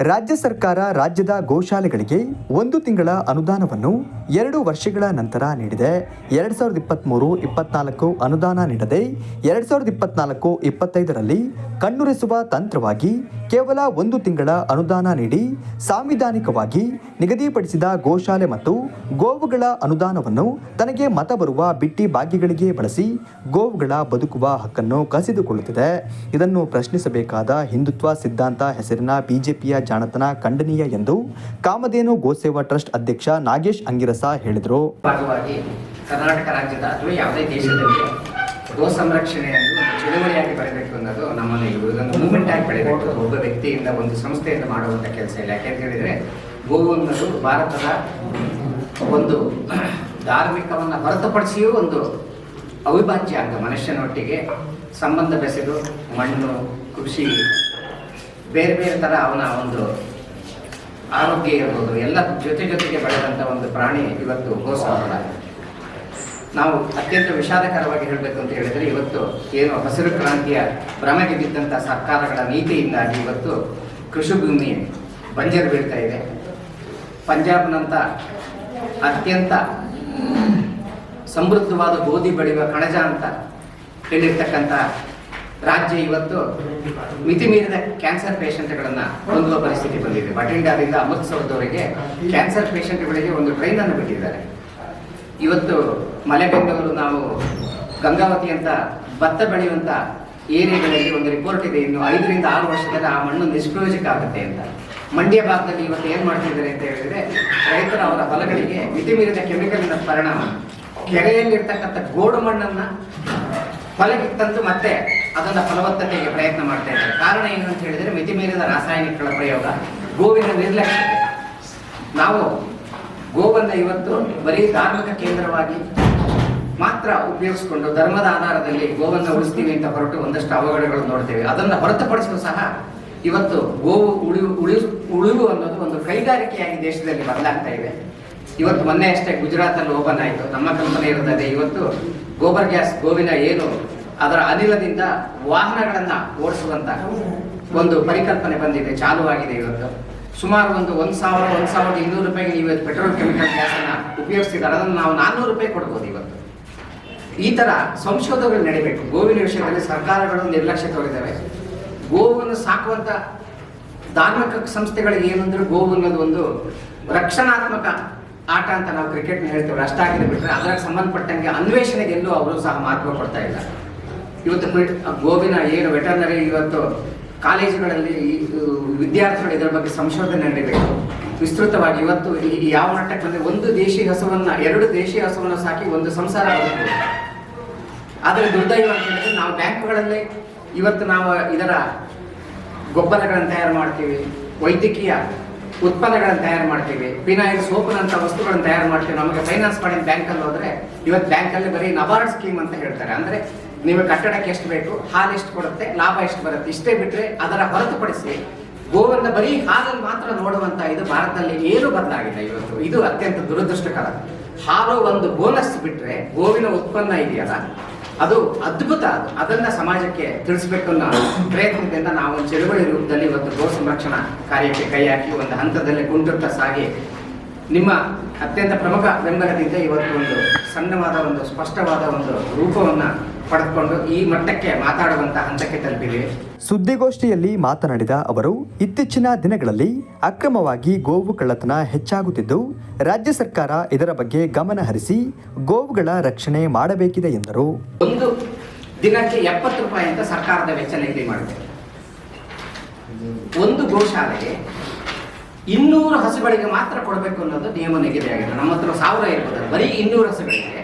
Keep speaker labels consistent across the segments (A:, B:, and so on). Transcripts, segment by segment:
A: ರಾಜ್ಯ ಸರ್ಕಾರ ರಾಜ್ಯದ ಗೋಶಾಲೆಗಳಿಗೆ ಒಂದು ತಿಂಗಳ ಅನುದಾನವನ್ನು ಎರಡು ವರ್ಷಗಳ ನಂತರ ನೀಡಿದೆ. ಎರಡು ಸಾವಿರದ ಇಪ್ಪತ್ತ್ಮೂರು ಇಪ್ಪತ್ನಾಲ್ಕು ಅನುದಾನ ನೀಡದೆ ಎರಡು ಸಾವಿರದ ಇಪ್ಪತ್ನಾಲ್ಕು ಇಪ್ಪತ್ತೈದರಲ್ಲಿ ಕಣ್ಣುರೆಸುವ ತಂತ್ರವಾಗಿ ಕೇವಲ ಒಂದು ತಿಂಗಳ ಅನುದಾನ ನೀಡಿ ಸಾಂವಿಧಾನಿಕವಾಗಿ ನಿಗದಿಪಡಿಸಿದ ಗೋಶಾಲೆ ಮತ್ತು ಗೋವುಗಳ ಅನುದಾನವನ್ನು ತನಗೆ ಮತ ಬರುವ ಬಿಟ್ಟಿ ಭಾಗ್ಯಗಳಿಗೆ ಬಳಸಿ ಗೋವುಗಳ ಬದುಕುವ ಹಕ್ಕನ್ನು ಕಸಿದುಕೊಳ್ಳುತ್ತಿದೆ. ಇದನ್ನು ಪ್ರಶ್ನಿಸಬೇಕಾದ ಹಿಂದುತ್ವ ಸಿದ್ಧಾಂತ ಹೆಸರಿನ ಬಿಜೆಪಿಯ ಜಾಣತನ ಖಂಡನೀಯ ಎಂದು ಕಾಮಧೇನು ಗೋಸೇವಾ ಟ್ರಸ್ಟ್ ಅಧ್ಯಕ್ಷ ನಾಗೇಶ್ ಅಂಗಿರಸ ಹೇಳಿದರು.
B: ಕರ್ನಾಟಕ ರಾಜ್ಯದ ಅಥವಾ ಯಾವುದೇ ದೇಶದಲ್ಲಿ ಗೋ ಸಂರಕ್ಷಣೆಯನ್ನು ಅನ್ನೋದು ಚಳುವಳಿಯಾಗಿ ಬರಬೇಕು ಅನ್ನೋದು ನಮ್ಮಲ್ಲಿ ಇದೊಂದು ಮೂವ್ಮೆಂಟ್ ಆಗಿ ಬೆಳೆಯಬೇಕು ಒಬ್ಬ ವ್ಯಕ್ತಿಯಿಂದ ಒಂದು ಸಂಸ್ಥೆಯಿಂದ ಮಾಡುವಂಥ ಕೆಲಸ ಇಲ್ಲ. ಯಾಕೆಂತ ಹೇಳಿದರೆ ಗೋವು ಅನ್ನೋದು ಭಾರತದ ಒಂದು ಧಾರ್ಮಿಕವನ್ನು ಹೊರತುಪಡಿಸಿಯೂ ಒಂದು ಅವಿಭಾಜ್ಯ ಅಂಗ. ಮನುಷ್ಯನೊಟ್ಟಿಗೆ ಸಂಬಂಧ ಬೆಸೆದು ಮಣ್ಣು, ಕೃಷಿ ಬೇರೆ ಬೇರೆ ಥರ ಅವನ ಒಂದು ಆರೋಗ್ಯ ಇರ್ಬೋದು, ಎಲ್ಲ ಜೊತೆ ಜೊತೆಗೆ ಬೆಳೆದಂತ ಒಂದು ಪ್ರಾಣಿ ಇವತ್ತು ಗೋ ಸಂಪದ ನಾವು ಅತ್ಯಂತ ವಿಷಾದಕರವಾಗಿ ಹೇಳಬೇಕು ಅಂತ ಹೇಳಿದ್ರೆ ಇವತ್ತು ಏನು ಹಸಿರು ಕ್ರಾಂತಿಯ ಭ್ರಮೆಗೆ ಬಿದ್ದಂಥ ಸರ್ಕಾರಗಳ ನೀತಿಯಿಂದಾಗಿ ಇವತ್ತು ಕೃಷಿ ಭೂಮಿ ಬಂಜರು ಬೀಳ್ತಾ ಇದೆ. ಪಂಜಾಬ್ನಂಥ ಅತ್ಯಂತ ಸಮೃದ್ಧವಾದ ಗೋಧಿ ಬೆಳೆಯುವ ಕಣಜ ಅಂತ ಹೇಳಿರ್ತಕ್ಕಂಥ ರಾಜ್ಯ ಇವತ್ತು ಮಿತಿ ಮೀರಿದ ಕ್ಯಾನ್ಸರ್ ಪೇಷಂಟ್ಗಳನ್ನು ಹೊಂದುವ ಪರಿಸ್ಥಿತಿ ಬಂದಿದೆ. ಬಠಿಂಡಾದಿಂದ ಅಮೃತ್ಸರದವರೆಗೆ ಕ್ಯಾನ್ಸರ್ ಪೇಷಂಟ್ಗಳಿಗೆ ಒಂದು ಟ್ರೈನ್ ಅನ್ನು ಬಿಟ್ಟಿದ್ದಾರೆ. ಇವತ್ತು ಮಲೆಬೆಂಗಳೂರು ನಾವು ಗಂಗಾವತಿ ಅಂತ ಭತ್ತ ಬೆಳೆಯುವಂತ ಏರಿಯಾಗಳಲ್ಲಿ ಒಂದು ರಿಪೋರ್ಟ್ ಇದೆ. ಇನ್ನು ಐದರಿಂದ ಆರು ವರ್ಷದಲ್ಲಿ ಆ ಮಣ್ಣು ನಿಷ್ಪ್ರಯೋಜಕ ಆಗುತ್ತೆ ಅಂತ. ಮಂಡ್ಯ ಭಾಗದಲ್ಲಿ ಇವತ್ತು ಏನ್ ಮಾಡ್ತಿದ್ದಾರೆ ಅಂತ ಹೇಳಿದ್ರೆ ರೈತರ ಅವರ ಹೊಲಗಳಿಗೆ ಮಿತಿ ಮೀರಿದ ಕೆಮಿಕಲಿನ ಪರಿಣಾಮ. ಕೆರೆಯಲ್ಲಿರ್ತಕ್ಕಂಥ ಗೋಡು ಮಣ್ಣನ್ನ ಹೊಲಕ್ಕೆ ತಂದು ಮತ್ತೆ ಅದನ್ನ ಫಲವತ್ತತೆಗೆ ಪ್ರಯತ್ನ ಮಾಡ್ತಾ ಇದ್ದಾರೆ. ಕಾರಣ ಏನು ಅಂತ ಹೇಳಿದ್ರೆ ಮಿತಿ ಮೀರಿದ ರಾಸಾಯನಿಕಗಳ ಪ್ರಯೋಗ ಗೋವಿನ ನಿರ್ಲಕ್ಷ್ಯ. ನಾವು ಗೋವನ್ನ ಇವತ್ತು ಬರೀ ಧಾರ್ಮಿಕ ಕೇಂದ್ರವಾಗಿ ಮಾತ್ರ ಉಪಯೋಗಿಸಿಕೊಂಡು ಧರ್ಮದ ಆಧಾರದಲ್ಲಿ ಗೋವನ್ನ ಉಳಿಸ್ತೀವಿ ಅಂತ ಹೊರಟು ಒಂದಷ್ಟು ಅವಘಡಗಳನ್ನು ನೋಡ್ತೇವೆ. ಅದನ್ನ ಹೊರತುಪಡಿಸಲು ಸಹ ಇವತ್ತು ಗೋವು ಉಳಿವು ಉಳಿ ಉಳಿವು ಅನ್ನೋದು ಒಂದು ಕೈಗಾರಿಕೆಯಾಗಿ ದೇಶದಲ್ಲಿ ಬದಲಾಗ್ತಾ ಇದೆ. ಇವತ್ತು ಮೊನ್ನೆ ಅಷ್ಟೇ ಗುಜರಾತ್ ಅಲ್ಲಿ ಓಪನ್ ಆಯಿತು. ನಮ್ಮ ಕಂಪನಿ ಇರುತ್ತದೆ ಇವತ್ತು ಗೋಬರ್ ಗ್ಯಾಸ್ ಗೋವಿನ ಏನು ಅದರ ಅನಿಲದಿಂದ ವಾಹನಗಳನ್ನ ಓಡಿಸುವಂತ ಒಂದು ಪರಿಕಲ್ಪನೆ ಬಂದಿದೆ, ಚಾಲುವಾಗಿದೆ ಇವತ್ತು. ಸುಮಾರು ಒಂದು ಒಂದ್ ಸಾವಿರ, ಒಂದ್ ಸಾವಿರದ ಇನ್ನೂರು ರೂಪಾಯಿಗೆ ನೀವು ಪೆಟ್ರೋಲ್ ಕೆಮಿಕಲ್ ಗ್ಯಾಸ್ ಅನ್ನ ಉಪಯೋಗಿಸ್ತಿದ್ದಾರೆ. ಅದನ್ನು ನಾವು ನಾನ್ನೂರು ರೂಪಾಯಿ ಕೊಡ್ಬೋದು ಇವತ್ತು. ಈ ತರ ಸಂಶೋಧನೆಗಳು ನಡೀಬೇಕು. ಗೋವಿನ ವಿಷಯದಲ್ಲಿ ಸರ್ಕಾರಗಳು ನಿರ್ಲಕ್ಷ್ಯ ತೋರಿದ್ದಾವೆ. ಗೋವನ್ನು ಸಾಕುವಂತ ಧಾರ್ಮಿಕ ಸಂಸ್ಥೆಗಳಿಗೆ ಏನಂದ್ರೆ ಗೋವು ಅನ್ನೋದು ಒಂದು ರಕ್ಷಣಾತ್ಮಕ ಆಟ ಅಂತ ನಾವು ಕ್ರಿಕೆಟ್ ಹೇಳ್ತೇವೆ. ಅಷ್ಟಾಗಿದೆ ಬಿಟ್ಟರೆ ಅದಕ್ಕೆ ಸಂಬಂಧಪಟ್ಟಂಗೆ ಅನ್ವೇಷಣೆಗೆ ಎಲ್ಲೂ ಅವರು ಸಹ ಮಹತ್ವ ಕೊಡ್ತಾ ಇಲ್ಲ. ಇವತ್ತು ಗೋವಿನ ಏನು ವೆಟರ್ನರಿ ಇವತ್ತು ಕಾಲೇಜುಗಳಲ್ಲಿ ವಿದ್ಯಾರ್ಥಿಗಳು ಇದರ ಬಗ್ಗೆ ಸಂಶೋಧನೆ ನಡೀಬೇಕು ವಿಸ್ತೃತವಾಗಿ ಇವತ್ತು ಈ ಯಾವ ಮಟ್ಟಕ್ಕೆ ಬಂದರೆ ಒಂದು ದೇಶಿ ಹಸುವನ್ನು, ಎರಡು ದೇಶಿ ಹಸುವನ್ನು ಸಾಕಿ ಒಂದು ಸಂಸಾರ ಬದುಕಬಹುದು ಆದರೆ ದುರ್ದೈವ ಅಂತ ಹೇಳಿದ್ರೆ ನಾವು ಬ್ಯಾಂಕ್ಗಳಲ್ಲಿ ಇವತ್ತು ನಾವು ಇದರ ಗೊಬ್ಬರಗಳನ್ನು ತಯಾರು ಮಾಡ್ತೀವಿ, ವೈದ್ಯಕೀಯ ಉತ್ಪನ್ನಗಳನ್ನು ತಯಾರು ಮಾಡ್ತೀವಿ ಪಿನಾಯಿಲ್ ಸೋಪ್ನಂಥ ವಸ್ತುಗಳನ್ನು ತಯಾರು ಮಾಡ್ತೀವಿ. ನಮಗೆ ಫೈನಾನ್ಸ್ ಮಾಡಿದ ಬ್ಯಾಂಕಲ್ಲಿ ಹೋದರೆ ಇವತ್ತು ಬ್ಯಾಂಕಲ್ಲಿ ಬರೀ ನಬಾರ್ಡ್ ಸ್ಕೀಮ್ ಅಂತ ಹೇಳ್ತಾರೆ. ಅಂದ್ರೆ ನೀವು ಕಟ್ಟಡಕ್ಕೆ ಎಷ್ಟು ಬೇಕು, ಹಾಲು ಎಷ್ಟು ಕೊಡುತ್ತೆ, ಲಾಭ ಎಷ್ಟು ಬರುತ್ತೆ, ಇಷ್ಟೇ ಬಿಟ್ಟರೆ ಅದರ ಹೊರತುಪಡಿಸಿ ಗೋವನ್ನ ಬರೀ ಹಾಲಲ್ಲಿ ಮಾತ್ರ ನೋಡುವಂತ ಇದು ಭಾರತದಲ್ಲಿ ಏನು ಬದಲಾಗಿಲ್ಲ ಇವತ್ತು. ಇದು ಅತ್ಯಂತ ದುರದೃಷ್ಟಕರ. ಹಾಲು ಒಂದು ಬೋನಸ್ ಬಿಟ್ಟರೆ ಗೋವಿನ ಉತ್ಪನ್ನ ಇದೆಯಲ್ಲ, ಅದು ಅದ್ಭುತ ಅದು. ಅದನ್ನ ಸಮಾಜಕ್ಕೆ ತಿಳಿಸ್ಬೇಕು ಅನ್ನೋ ಪ್ರಯತ್ನದಿಂದ ನಾವು ಚಳುವಳಿ ರೂಪದಲ್ಲಿ ಇವತ್ತು ಗೋ ಸಂರಕ್ಷಣಾ ಕಾರ್ಯಕ್ಕೆ ಕೈ ಹಾಕಿ ಒಂದು ಹಂತದಲ್ಲಿ ಕುಂಟುತ್ತಾ ಸಾಗಿ ನಿಮ್ಮ ಅತ್ಯಂತ ಪ್ರಮುಖ ಬೆಂಬಲದಿಂದ ಇವತ್ತು ಒಂದು ಸಣ್ಣವಾದ ಒಂದು ಸ್ಪಷ್ಟವಾದ ಒಂದು ರೂಪವನ್ನ ಪಡೆದುಕೊಂಡು ಈ ಮಟ್ಟಕ್ಕೆ ಮಾತಾಡುವಂತಹ ಹಂತಕ್ಕೆ ತಲುಪಿದೆ.
A: ಸುದ್ದಿಗೋಷ್ಠಿಯಲ್ಲಿ ಮಾತನಾಡಿದ ಅವರು ಇತ್ತೀಚಿನ ದಿನಗಳಲ್ಲಿ ಅಕ್ರಮವಾಗಿ ಗೋವು ಕಳ್ಳತನ ಹೆಚ್ಚಾಗುತ್ತಿದ್ದು ರಾಜ್ಯ ಸರ್ಕಾರ ಇದರ ಬಗ್ಗೆ ಗಮನ ಹರಿಸಿ ಗೋವುಗಳ ರಕ್ಷಣೆ ಮಾಡಬೇಕಿದೆ ಎಂದರು.
B: ಒಂದು ದಿನಕ್ಕೆ ಎಪ್ಪತ್ತು ರೂಪಾಯಿ ಅಂತ ಸರ್ಕಾರದ ವೆಚ್ಚ ನಿಗದಿ ಮಾಡಿದೆ ಒಂದು ಗೋಶಾಲೆಗೆ ಇನ್ನೂರು ಹಸುಗಳಿಗೆ ಮಾತ್ರ ಕೊಡಬೇಕು ಅನ್ನೋದು ನಿಯಮ ನಿಗದಿಯಾಗಿದೆ ನಮ್ಮ ಹತ್ರ ಸಾವಿರ ಇರ್ಬೋದು. ಬರೀ ಇನ್ನೂರು ಹಸುಗಳಿಗೆ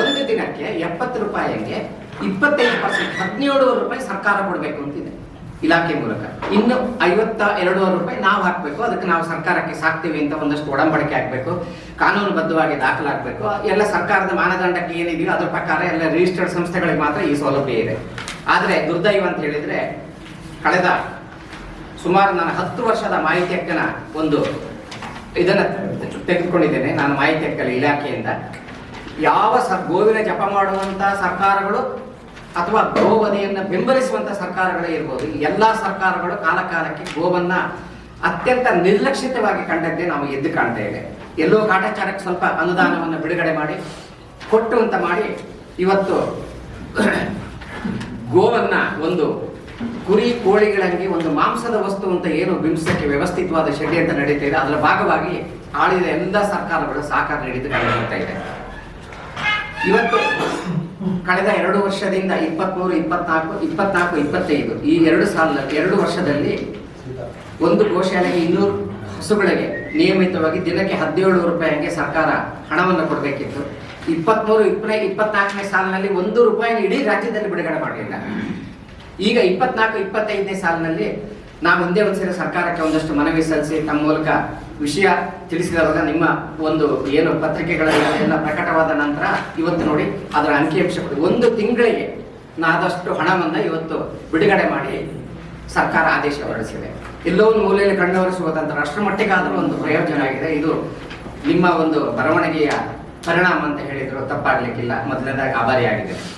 B: ಒಂದು ದಿನಕ್ಕೆ ಎಪ್ಪತ್ತು ರೂಪಾಯಿಗೆ ಇಪ್ಪತ್ತೈದು ಪರ್ಸೆಂಟ್ ಹದಿನೇಳುವರೆ ರೂಪಾಯಿ ಸರ್ಕಾರ ಕೊಡಬೇಕು ಅಂತಿದೆ ಇಲಾಖೆ ಮೂಲಕ. ಇನ್ನು ಐವತ್ತ ಎರಡೂವರೆ ರೂಪಾಯಿ ನಾವು ಹಾಕಬೇಕು, ಅದಕ್ಕೆ ನಾವು ಸರ್ಕಾರಕ್ಕೆ ಸಾಕ್ತೀವಿ ಅಂತ ಒಂದಷ್ಟು ಒಡಂಬಡಿಕೆ ಆಗಬೇಕು, ಕಾನೂನುಬದ್ಧವಾಗಿ ದಾಖಲಾಗಬೇಕು. ಎಲ್ಲ ಸರ್ಕಾರದ ಮಾನದಂಡಕ್ಕೆ ಏನಿದೆಯೋ ಅದ್ರ ಪ್ರಕಾರ ಎಲ್ಲ ರಿಜಿಸ್ಟರ್ಡ್ ಸಂಸ್ಥೆಗಳಿಗೆ ಮಾತ್ರ ಈ ಸೌಲಭ್ಯ ಇದೆ. ಆದರೆ ದುರ್ದೈವ ಅಂತ ಹೇಳಿದರೆ ಕಳೆದ ಸುಮಾರು ನಾನು ಹತ್ತು ವರ್ಷದ ಮಾಹಿತಿ ಹಕ್ಕನ ಒಂದು ಇದನ್ನು ತೆಗೆದುಕೊಂಡಿದ್ದೇನೆ. ನಾನು ಮಾಹಿತಿ ಹಕ್ಕಲ್ಲಿ ಇಲಾಖೆಯಿಂದ. ಯಾವ ಸ, ಗೋವಿನ ಜಪ ಮಾಡುವಂಥ ಸರ್ಕಾರಗಳು ಅಥವಾ ಗೋವಧೆಯನ್ನು ಬೆಂಬಲಿಸುವಂಥ ಸರ್ಕಾರಗಳೇ ಇರ್ಬೋದು. ಎಲ್ಲಾ ಸರ್ಕಾರಗಳು ಕಾಲಕಾಲಕ್ಕೆ ಗೋವನ್ನ ಅತ್ಯಂತ ನಿರ್ಲಕ್ಷಿತವಾಗಿ ಕಂಡಂತೆ ನಾವು ಎದ್ದು ಕಾಣ್ತೇವೆ ಎಲ್ಲೋ ಕಾಟಾಚಾರಕ್ಕೆ ಸ್ವಲ್ಪ ಅನುದಾನವನ್ನು ಬಿಡುಗಡೆ ಮಾಡಿ, ಕೊಟ್ಟು ಅಂತ ಮಾಡಿ ಇವತ್ತು ಗೋವನ್ನ ಒಂದು ಕುರಿ ಕೋಳಿಗಳಂಗೆ ಒಂದು ಮಾಂಸದ ವಸ್ತು ಅಂತ ಏನು ಬಿಂಬಿಸಕ್ಕೆ ವ್ಯವಸ್ಥಿತವಾದ ಷಡ್ಯಂತ್ರ ನಡೀತಾ ಇದೆ. ಅದರ ಭಾಗವಾಗಿ ಆಳಿದ ಎಲ್ಲ ಸರ್ಕಾರಗಳು ಸಹಕಾರ ನೀಡಿದ್ದು ಕಂಡು ಬರ್ತಾ ಇದೆ. ಇವತ್ತು ಕಳೆದ ಎರಡು ವರ್ಷದಿಂದ ಇಪ್ಪತ್ಮೂರು, ಇಪ್ಪತ್ನಾಲ್ಕು ಇಪ್ಪತ್ನಾಲ್ಕು, ಇಪ್ಪತ್ತೈದು, ಈ ಎರಡು ಸಾಲ, ಎರಡು ವರ್ಷದಲ್ಲಿ ಒಂದು ಗೋಶಾಲೆಗೆ ಇನ್ನೂರು ಹಸುಗಳಿಗೆ ನಿಯಮಿತವಾಗಿ ದಿನಕ್ಕೆ ಹದಿನೇಳು ರೂಪಾಯಿ ಹಂಗೆ ಸರ್ಕಾರ ಹಣವನ್ನು ಕೊಡಬೇಕಿತ್ತು. ಇಪ್ಪತ್ಮೂರು ಇಪ್ಪನೇ ಇಪ್ಪತ್ನಾಲ್ಕನೇ ಸಾಲಿನಲ್ಲಿ ಒಂದು ರೂಪಾಯಿ ಇಡೀ ರಾಜ್ಯದಲ್ಲಿ ಬಿಡುಗಡೆ ಮಾಡಲಿಲ್ಲ. ಈಗ ಇಪ್ಪತ್ನಾಲ್ಕು, ಇಪ್ಪತ್ತೈದನೇ ಸಾಲಿನಲ್ಲಿ ನಾವು ಒಂದೇ ಒಂದ್ಸರಿ ಸರ್ಕಾರಕ್ಕೆ ಒಂದಷ್ಟು ಮನವಿ ಸಲ್ಲಿಸಿ, ತಮ್ಮ ಮೂಲಕ ವಿಷಯ ತಿಳಿಸಿದಾಗ ನಿಮ್ಮ ಒಂದು ಏನು ಪತ್ರಿಕೆಗಳಲ್ಲಿ ಎಲ್ಲ ಪ್ರಕಟವಾದ ನಂತರ ಇವತ್ತು ನೋಡಿ ಅದರ ಅಂಕಿಅಂಶ ಕೊಡಿ. ಒಂದು ತಿಂಗಳಿಗೆ ನಾದಷ್ಟು ಹಣವನ್ನ ಇವತ್ತು ಬಿಡುಗಡೆ ಮಾಡಿ ಸರ್ಕಾರ ಆದೇಶ ಹೊರಡಿಸಿದೆ. ಎಲ್ಲೋ ಒಂದು ಮೂಲೆಯಲ್ಲಿ ಕಣ್ಣೊರೆಸುವುದಂತ ರಾಷ್ಟ್ರ ಒಂದು ಪ್ರಯೋಜನ ಆಗಿದೆ. ಇದು ನಿಮ್ಮ ಒಂದು ಬರವಣಿಗೆಯ ಪರಿಣಾಮ ಅಂತ ಹೇಳಿದ್ರು. ತಪ್ಪಾಗ್ಲಿಕ್ಕಿಲ್ಲ. ಮೊದಲನೇದಾಗಿ ಆಭಾರಿಯಾಗಿದೆ